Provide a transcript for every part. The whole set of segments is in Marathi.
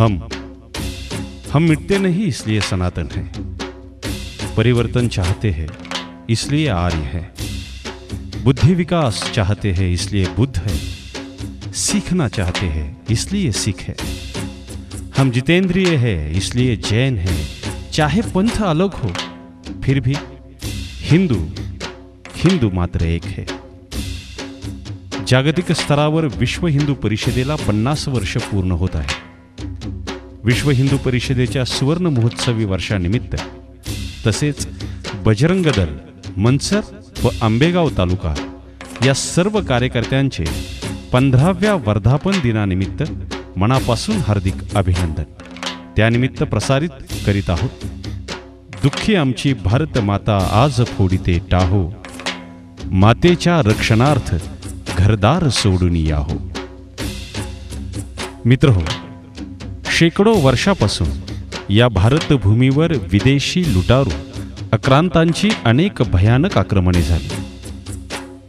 हम। हम मिटते नहीं इसलिए सनातन है। परिवर्तन चाहते हैं, इसलिए आर्य है। बुद्धि विकास चाहते हैं, इसलिए बुद्ध है। सीखना चाहते हैं, इसलिए सिख है। हम जितेंद्रिय है, इसलिए जैन है। चाहे पंथ अलग हो, फिर भी हिंदू हिंदू मात्र एक है। जागतिक स्तरावर विश्व हिंदू परिषदेला पन्नास वर्ष पूर्ण होत आहे विश्व हिंदू परिषदेच्या सुवर्ण महोत्सवी वर्षानिमित्त. तसेच बजरंग दल मनसर व आंबेगाव तालुका या सर्व कार्यकर्त्यांचे पंधराव्या वर्धापन दिनानिमित्त मनापासून हार्दिक अभिनंदन. त्यानिमित्त प्रसारित करीत आहोत दुःखी आमची भारत माता आज फोडिते टाहो. मातेच्या रक्षणार्थ घरदार सोडून याहो मित्र हो शेकडो वर्षापासून या भारतभूमीवर विदेशी लुटारू आक्रांतांची अनेक भयानक आक्रमणे झाली.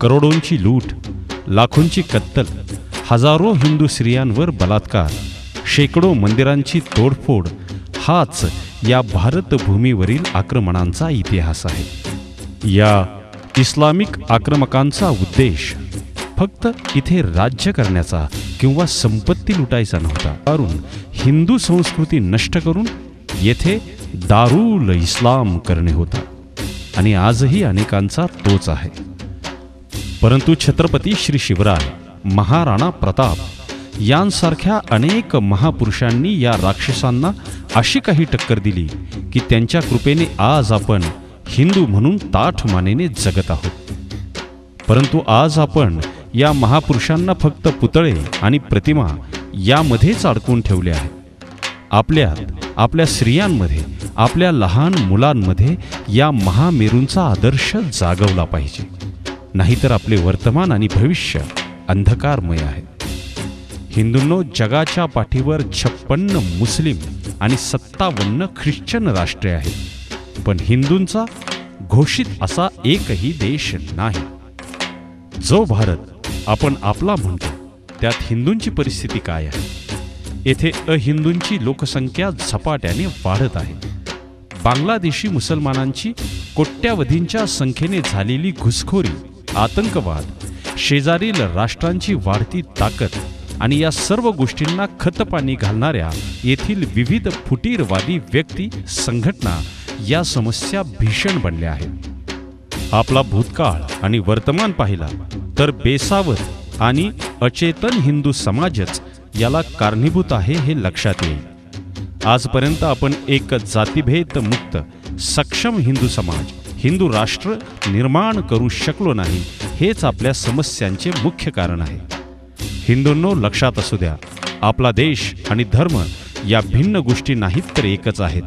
करोडोंची लूट लाखोंची कत्तल हजारो हिंदू स्त्रियांवर बलात्कार शेकडो मंदिरांची तोडफोड हाच या भारतभूमीवरील आक्रमणांचा इतिहास आहे. या इस्लामिक आक्रमकांचा उद्देश फक्त इथे राज्य करण्याचा किंवा संपत्ती लुटायचा नव्हता. कारण हिंदू संस्कृती नष्ट करून येथे दारुल इस्लाम करणे होता. आणि आजही अनेकांचा तोच आहे. परंतु छत्रपती श्री शिवराय महाराणा प्रताप यांसारख्या अनेक महापुरुषांनी या राक्षसांना अशी काही टक्कर दिली की त्यांच्या कृपेने आज आपण हिंदू म्हणून ताठ मानेने जगत आहोत. परंतु आज आपण या महापुरुषांना फक्त पुतळे आणि प्रतिमा यामध्येच अडकून ठेवले आहे आपल्यात आपल्या स्त्रियांमध्ये आपल्या लहान मुलांमध्ये या महामेरूंचा आदर्श जागवला पाहिजे. नाहीतर आपले वर्तमान आणि भविष्य अंधकारमय आहे. हिंदूंनो जगाच्या पाठीवर छप्पन्न मुस्लिम आणि सत्तावन्न ख्रिश्चन राष्ट्रे आहेत. पण हिंदूंचा घोषित असा एकही देश नाही. जो भारत आपण आपला म्हणतो त्यात हिंदूंची परिस्थिती काय आहे? येथे अहिंदूंची लोकसंख्या झपाट्याने वाढत आहे. बांगलादेशी मुसलमानांची कोट्यावधींच्या संख्येने झालेली घुसखोरी आतंकवाद शेजारील राष्ट्रांची वाढती ताकद आणि या सर्व गोष्टींना खतपाणी घालणाऱ्या येथील विविध फुटीरवादी व्यक्ती संघटना या समस्या भीषण बनल्या आहेत. आपला भूतकाळ आणि वर्तमान पाहिला तर बेसावत आणि अचेतन हिंदू समाजच याला कारणीभूत आहे हे लक्षात येईल. आजपर्यंत आपण एक जातीभेद मुक्त सक्षम हिंदू समाज हिंदू राष्ट्र निर्माण करू शकलो नाही हेच आपल्या समस्यांचे मुख्य कारण आहे. हिंदूंनो लक्षात असू द्या आपला देश आणि धर्म या भिन्न गोष्टी नाहीत तर एकच आहेत.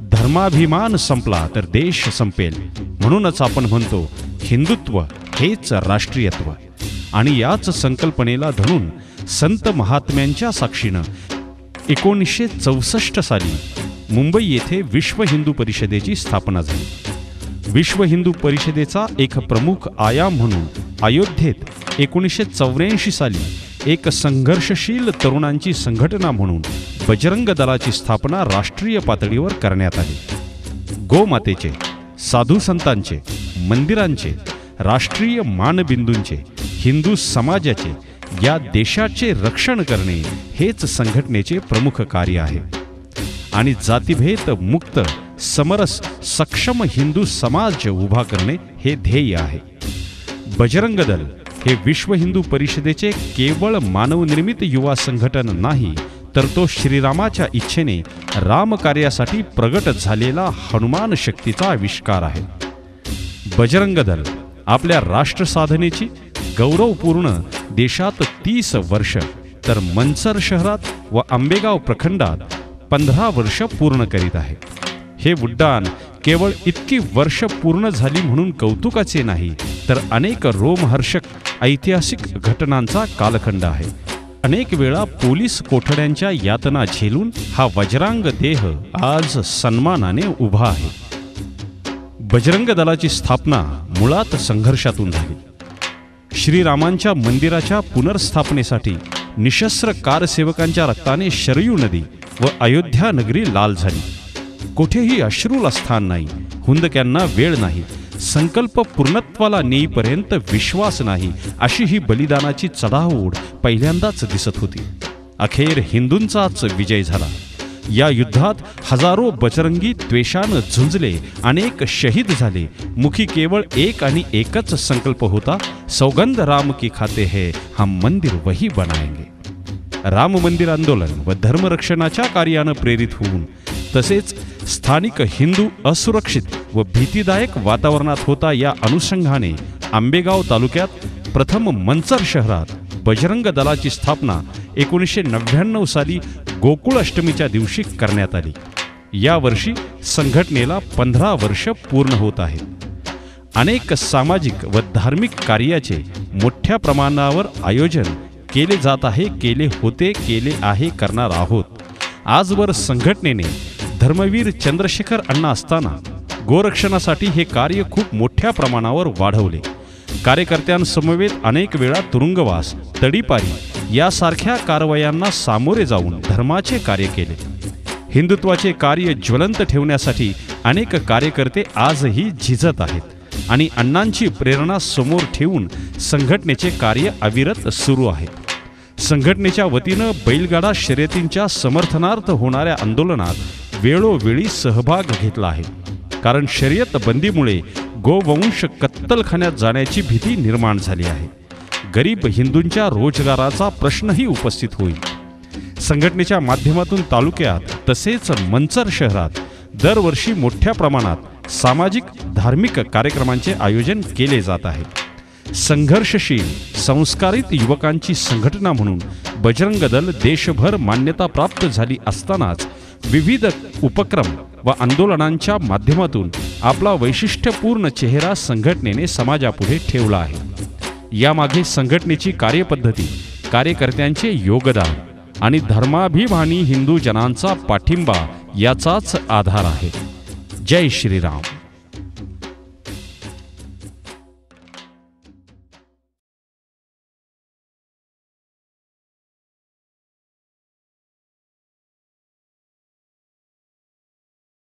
धर्माभिमान संपला तर देश संपेल. म्हणूनच आपण म्हणतो हिंदुत्व हेच राष्ट्रीयत्व. आणि याच संकल्पनेला धरून संत महात्म्यांच्या साक्षीनं एकोणीसशे चौसष्ट साली मुंबई येथे विश्व हिंदू परिषदेची स्थापना झाली. विश्व हिंदू परिषदेचा एक प्रमुख आयाम म्हणून अयोध्येत एकोणीसशे चौऱ्याऐंशी साली एक संघर्षशील तरुणांची संघटना म्हणून बजरंग दलाची स्थापना राष्ट्रीय पातळीवर करण्यात आली. गोमातेचे साधू संतांचे मंदिरांचे राष्ट्रीय मानबिंदूंचे हिंदू समाजाचे या देशाचे रक्षण करणे हेच संघटनेचे प्रमुख कार्य आहे. आणि जातीभेद मुक्त समरस सक्षम हिंदू समाज उभा करणे हे ध्येय आहे. बजरंग दल हे विश्व हिंदू परिषदेचे केवळ मानवनिर्मित युवा संघटन नाही तर तो श्रीरामाच्या इच्छेने रामकार्यासाठी प्रगट झालेला हनुमान शक्तीचा आविष्कार आहे. बजरंग दल आपल्या राष्ट्रसाधनेची गौरवपूर्ण देशात तीस वर्ष तर मनसर शहरात व आंबेगाव प्रखंडात पंधरा वर्ष पूर्ण करीत आहे. हे उड्डाण केवळ इतकी वर्ष पूर्ण झाली म्हणून कौतुकाचे नाही तर अनेक रोमहर्षक ऐतिहासिक घटनांचा कालखंड आहे. अनेक वेळा पोलीस कोठड्यांच्या यातना झेलून हा वज्रांग देह आज सन्मानाने उभा आहे. बजरंग दलाची स्थापना मुळात संघर्षातून झाली. श्रीरामांच्या मंदिराच्या पुनर्स्थापनेसाठी निशस्त्र कारसेवकांच्या रक्ताने शरयू नदी व अयोध्या नगरी लाल झाली. कुठेही अश्रूला स्थान नाही हुंदक्यांना वेळ नाही संकल्प पूर्णत्वाला नेईपर्यंत विश्वास नाही अशी ही बलिदानाची चढाओढ पहिल्यांदाच दिसत होती. अखेर हिंदूंचाच विजय झाला. या युद्धात हजारो बजरंगी द्वेषानं झुंजले अनेक शहीद झाले. मुखी केवळ एक आणि एकच संकल्प होता सौगंध राम की खाते है हम मंदिर वही बनाएंगे। राम मंदिर आंदोलन व धर्मरक्षणाच्या कार्यानं प्रेरित होऊन तसेच स्थानिक हिंदू असुरक्षित व भीतीदायक वातावरणात होता या अनुषंगाने आंबेगाव तालुक्यात प्रथम मंचर शहरात बजरंग दलाची स्थापना एकोणीसशे नव्याण्णव साली गोकुळ अष्टमीच्या दिवशी करण्यात आली. यावर्षी संघटनेला पंधरा वर्ष पूर्ण होत आहेत. अनेक सामाजिक व धार्मिक कार्याचे मोठ्या प्रमाणावर आयोजन केले जात आहे केले होते केले आहे करणार आहोत. आजवर संघटनेने धर्मवीर चंद्रशेखर अण्णा असताना गोरक्षणासाठी हे कार्य खूप मोठ्या प्रमाणावर वाढवले. कार्यकर्त्यांसमवेत अनेक वेळा तुरुंगवास तडीपारी यासारख्या कारवायांना सामोरे जाऊन धर्माचे कार्य केले. हिंदुत्वाचे कार्य ज्वलंत ठेवण्यासाठी अनेक कार्यकर्ते आजही झिजत आहेत. आणि अण्णांची प्रेरणा समोर ठेवून संघटनेचे कार्य अविरत सुरू आहे. संघटनेच्या वतीनं बैलगाडा शर्यतींच्या समर्थनार्थ होणाऱ्या आंदोलनात वेळोवेळी सहभाग घेतला आहे. कारण शर्यत बंदीमुळे गोवंश कत्तलखान्यात जाण्याची भीती निर्माण झाली आहे. गरीब हिंदूंच्या रोजगाराचा प्रश्नही उपस्थित होईल. संघटनेच्या माध्यमातून तालुक्यात तसेच मंचर शहरात दरवर्षी मोठ्या प्रमाणात सामाजिक धार्मिक कार्यक्रमांचे आयोजन केले जात आहे. संघर्षशील संस्कारित युवकांची संघटना म्हणून बजरंग दल देशभर मान्यता प्राप्त झाली असतानाच विविध उपक्रम व आंदोलनांच्या माध्यमातून आपला वैशिष्ट्यपूर्ण चेहरा संघटनेने समाजापुढे ठेवला आहे. यामागे संघटनेची कार्यपद्धती कार्यकर्त्यांचे योगदान आणि धर्माभिमानी हिंदू जनांचा पाठिंबा याचाच आधार आहे. जय श्रीराम.